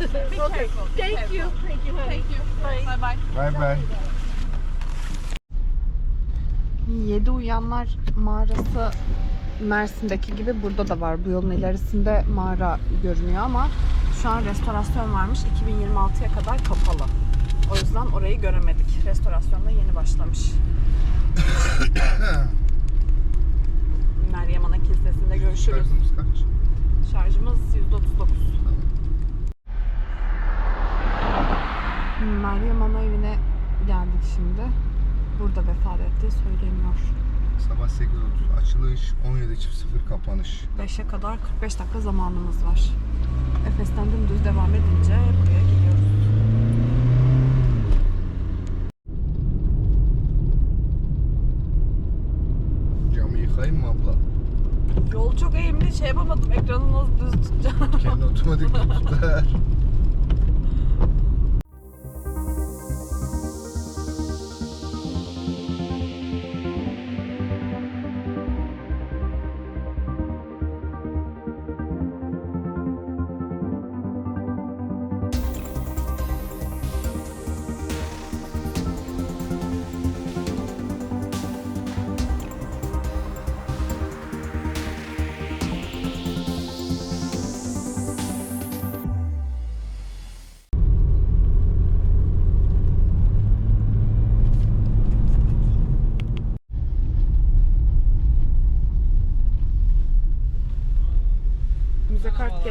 okay. Thank you. Thank you, honey. Thank you. Bye. Bye bye. Bye bye. Yedi Uyanlar mağarası Mersin'deki gibi burada da var. Bu yolun ilerisinde mağara görünüyor ama şu an restorasyon varmış. 2026'ya kadar kapalı. O yüzden orayı göremedik. Restorasyon da yeni başlamış. Meryem Ana Kilisesi'nde görüşürüz. Şarjımız kaç? Şarjımız %39. Meryem Ana evine geldik şimdi. Burada vefat ettiği söyleniyor. Sabah 8.30 açılış, 17.00 kapanış. 5'e kadar 45 dakika zamanımız var. Efes'ten dümdüz devam edince buraya geliyoruz. Camı yıkayayım mı abla? Yol çok eğimli şey yapamadım. Ekranı nasıl düz tutacağım. Kendi otomatik tutar.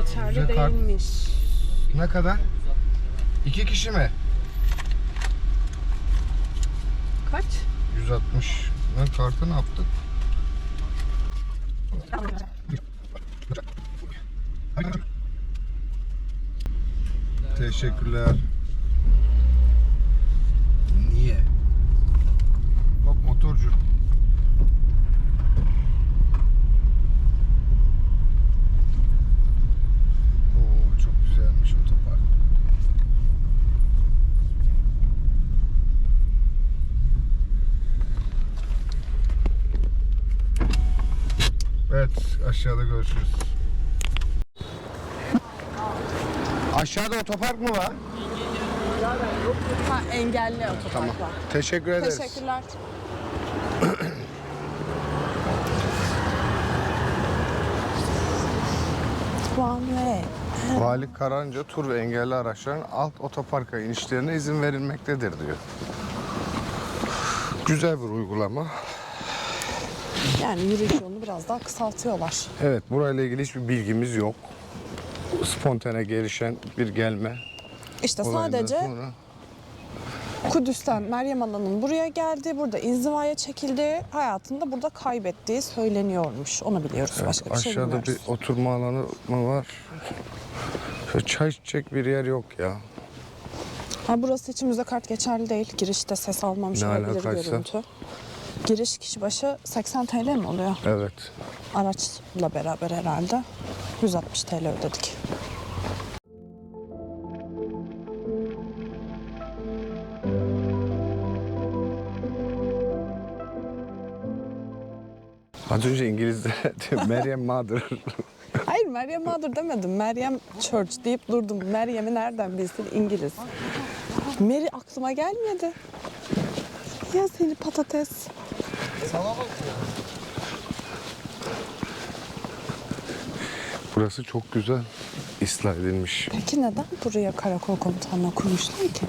Geçerli kart- değilmiş. Ne kadar? İki kişi mi? Kaç? 160. Lan kartı ne yaptık? Teşekkürler. Niye? Bak motorcu. Oo çok güzelmiş otopark. Evet aşağıda görüşürüz. Aşağıda otopark mı var? Ha engelli otopark Tamam. var. Teşekkür ederiz. Teşekkürler. One way. Vali Karanca tur ve engelli araçların alt otoparka inişlerine izin verilmektedir diyor. Güzel bir uygulama. Yani yürüyüş yolunu biraz daha kısaltıyorlar. Evet burayla ilgili hiçbir bilgimiz yok. Spontane gelişen bir gelme. İşte olayından sadece sonra Kudüs'ten Meryem Ana'nın buraya geldi, burada inzivaya çekildi, hayatında burada kaybettiği söyleniyormuş. Onu biliyoruz. Başka bir şey aşağıda bir oturma alanı mı var? Şöyle çay içecek bir yer yok ya. Ha, burası için müze kart geçerli değil. Girişte ses almamış Ne olabilir alakaysa? görüntü. Giriş kişi başı 80 TL mi oluyor? Evet. Araçla beraber herhalde. 160 TL ödedik. Az önce İngilizce Meryem Mother. Hayır Meryem mağdur demedim. Meryem Church deyip durdum. Meryem'i nereden bilsin İngiliz. Mary aklıma gelmedi. Ya seni patates. Burası çok güzel ıslah edilmiş. Peki neden buraya karakol komutanlığı kurmuşlar ki?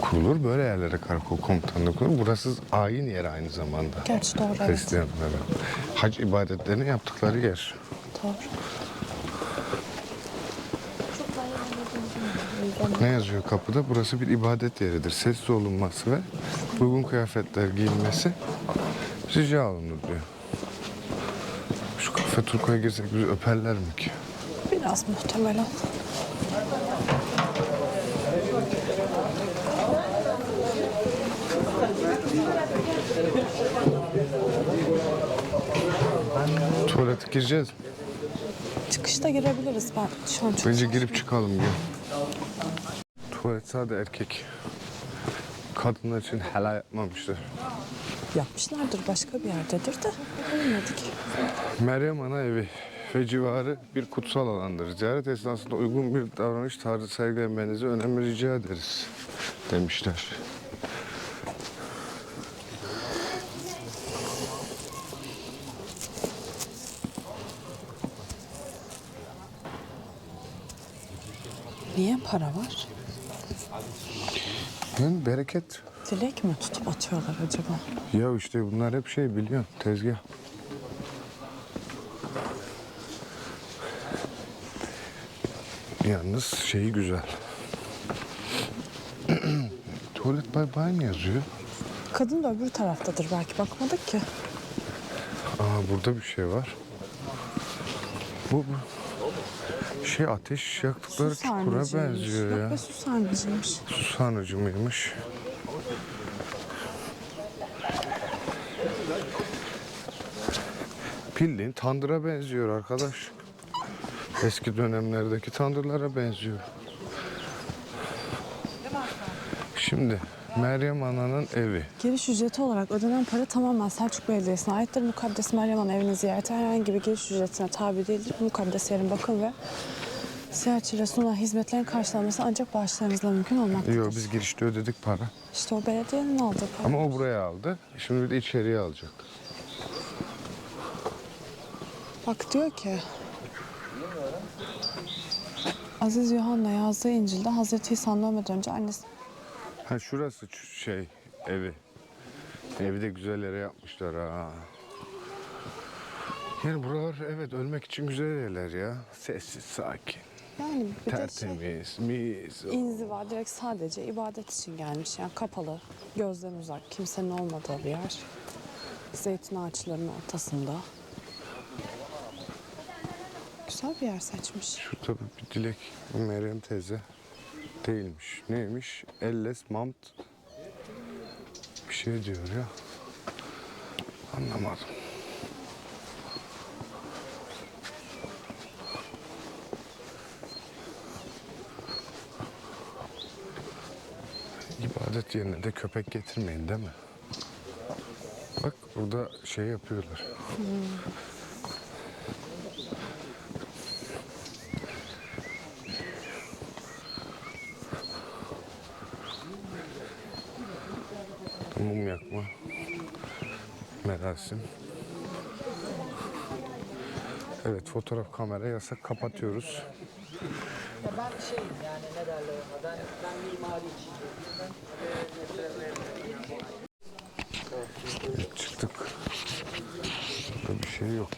Kurulur böyle yerlere karakol komutanlığı kurulur. Burası ayin yeri aynı zamanda. Gerçi doğru evet. Hristiyanlara. Hac ibadetlerini yaptıkları yer. Doğru. Ne yazıyor kapıda? Burası bir ibadet yeridir. Sessiz olunması ve uygun kıyafetler giyilmesi rica olunur diyor. Şu kafe Turko'ya girsek bizi öperler mi ki? Biraz muhtemelen. Tuvalete gireceğiz. Çıkışta girebiliriz ben. Şu an çok Bence girip çıkalım gel. Tuvalet sadece erkek. Kadınlar için helal yapmamışlar. Yapmışlardır. Başka bir yerdedir de. Bilmedik. Meryem Ana evi ve civarı bir kutsal alandır. Ziyaret esnasında uygun bir davranış tarzı sergilemenizi önemli rica ederiz demişler. Niye para var? Yani bereket. Dilek mi tutup atıyorlar acaba? Ya işte bunlar hep şey biliyorsun tezgah. Yalnız şeyi güzel. Tuvalet bay bay mı yazıyor? Kadın da öbür taraftadır belki bakmadık ki. Aa burada bir şey var. Bu, bu şey ateş yaktıkları çukura benziyor Yok ya. be su sarnıcıymış. Su sarnıcı mıymış? Bildiğin tandıra benziyor arkadaş. Eski dönemlerdeki tandırlara benziyor. Şimdi Meryem Ana'nın evi. Giriş ücreti olarak ödenen para tamamen Selçuk Belediyesi'ne aittir. Mukaddes Meryem Ana evini ziyarete herhangi bir giriş ücretine tabi değildir. Mukaddes yerin bakım ve ziyaretçilere sunulan hizmetlerin karşılanması ancak bağışlarınızla mümkün olmaktadır. Yok biz girişte ödedik para. İşte o belediyenin aldığı para. Ama o buraya aldı. Şimdi bir de içeriye alacak. Bak diyor ki Aziz Yuhanna yazdığı İncil'de Hazreti İsa'nın ölmeden önce annesi Ha şurası şey evi. Evi de güzel yere yapmışlar ha. Yani buralar evet ölmek için güzel yerler ya. Sessiz, sakin, yani bir de şey, tertemiz, mis. inziva direkt sadece ibadet için gelmiş. Yani kapalı, gözden uzak, kimsenin olmadığı bir yer. Zeytin ağaçlarının ortasında. Güzel bir yer seçmiş. Şurada bir dilek. Meryem teyze. Değilmiş. Neymiş? Elles Mamt. Bir şey diyor ya. Anlamadım. İbadet yerine de köpek getirmeyin değil mi? Bak burada şey yapıyorlar. Mum yakma. Merasim. Evet fotoğraf kamera yasak kapatıyoruz. Ben şeyim yani ne derler ona ben, ben mimari için. Çıktık. Burada bir şey yok.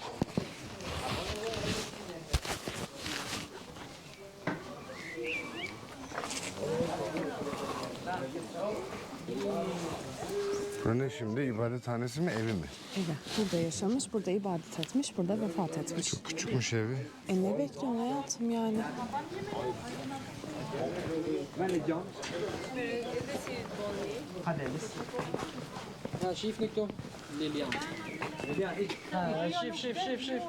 Bu ne şimdi? İbadethanesi mi, evi mi? Evi. Burada yaşamış, burada ibadet etmiş, burada vefat etmiş. Küçükmüş evi. E ne bekliyorsun hayatım yani? Ja, schief nicht doch. Lilian. Lilian. Ha, schief, schief, schief, schief.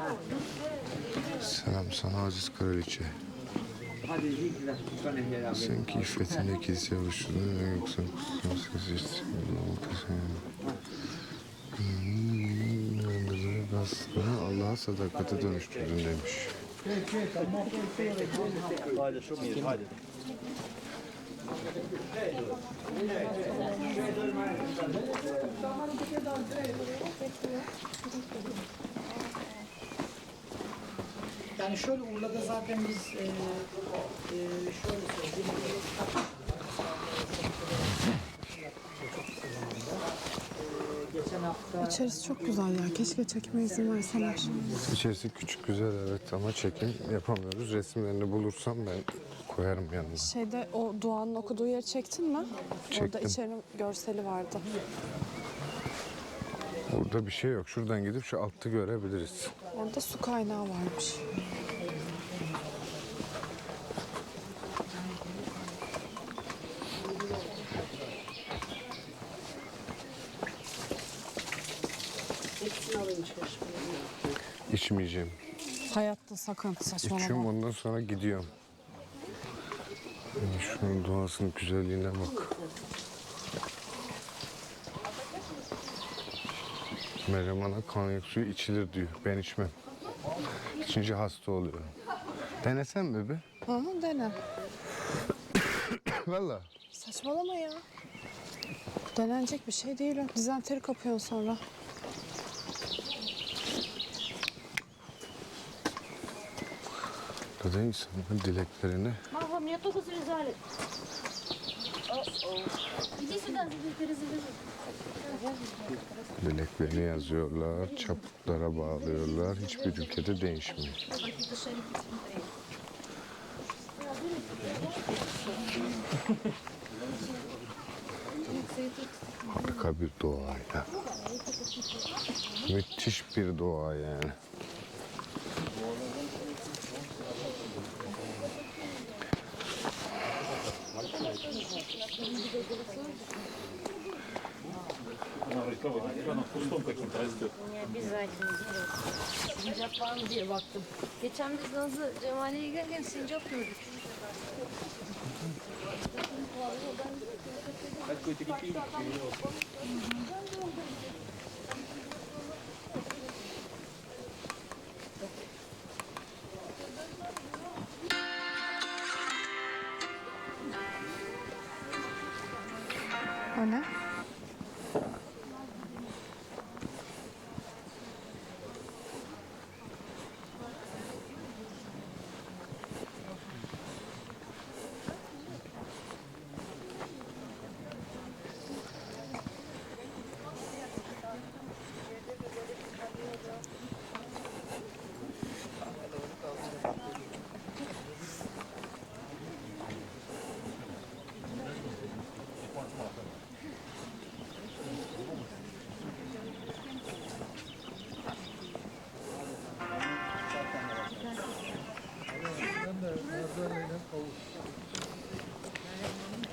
Selam sana aziz kraliçe. Sen ki iffetinde kilise oluşturdun ve yoksa kutsal sesi Bastığını Allah'a sadakate dönüştürdün demiş. Yani şöyle Urla'da zaten biz e, e, şöyle söyleyeyim. E, geçen hafta İçerisi çok güzel ya. Keşke çekme izin verseler. İçerisi küçük güzel evet ama çekim yapamıyoruz. Resimlerini bulursam ben koyarım yanına. Şeyde o duanın okuduğu yeri çektin mi? Orada Çektim. içeri görseli vardı. Burada bir şey yok. Şuradan gidip şu altı görebiliriz. Orada su kaynağı varmış. İçmeyeceğim. Hayatta sakın saçmalama. İçiyorum ondan sonra gidiyorum. Yani şunun doğasının güzelliğine bak. Meryem Ana konyak suyu içilir diyor. Ben içmem. İçince hasta oluyorum. Denesen mi be? Hı hı dene. Valla. Saçmalama ya. Denenecek bir şey değil o. Dizanteri kapıyorsun sonra. Kadın insanın dileklerini Mahrum yatı kız rezalet. Dileklerini yazıyorlar, çaputlara bağlıyorlar. Hiçbir ülkede değişmiyor. Harika bir doğa ya. Müthiş bir doğa yani. Не обязательно дерево. Sincap var mı diye baktım. Geçen biz Nazlı Cemali'ye giderken sincap gördük. O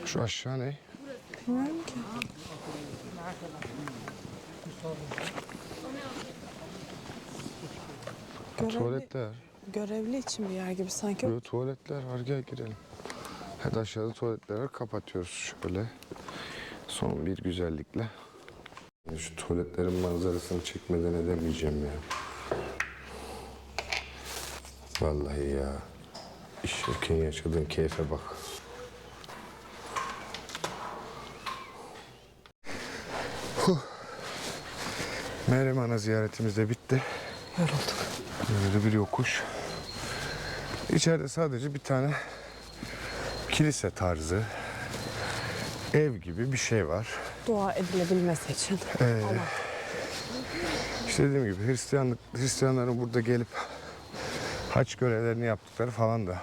Şu aşağı ne? Bilmiyorum ki. Görevli, Tuvaletler. görevli için bir yer gibi sanki. Böyle tuvaletler var gel girelim. Hadi aşağıda tuvaletler var kapatıyoruz şöyle. Son bir güzellikle. Şu tuvaletlerin manzarasını çekmeden edemeyeceğim ya. Vallahi ya. İş yaşadığın keyfe bak. Meryem Ana ziyaretimiz de bitti. Yorulduk. Böyle bir yokuş. İçeride sadece bir tane kilise tarzı ev gibi bir şey var. Dua edilebilmesi için. Ee, işte dediğim gibi Hristiyanlık Hristiyanların burada gelip haç görevlerini yaptıkları falan da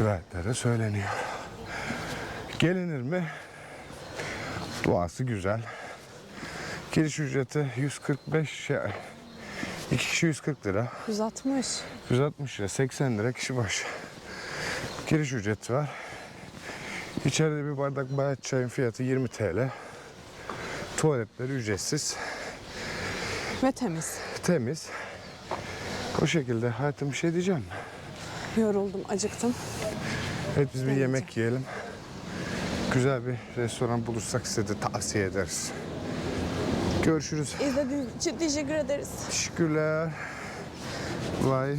rivayetlerde söyleniyor. Gelinir mi? Duası güzel. Giriş ücreti 145 şey, iki kişi 140 lira. 160. 160 lira, 80 lira kişi başı. Giriş ücreti var. İçeride bir bardak bayat çayın fiyatı 20 TL. Tuvaletleri ücretsiz, Ve temiz. temiz. O şekilde hayatım bir şey diyeceğim mi? Yoruldum, acıktım. Evet biz bir yemek yiyelim. Güzel bir restoran bulursak size de tavsiye ederiz. Görüşürüz. İzlediğiniz için teşekkür ederiz. Teşekkürler. Vay.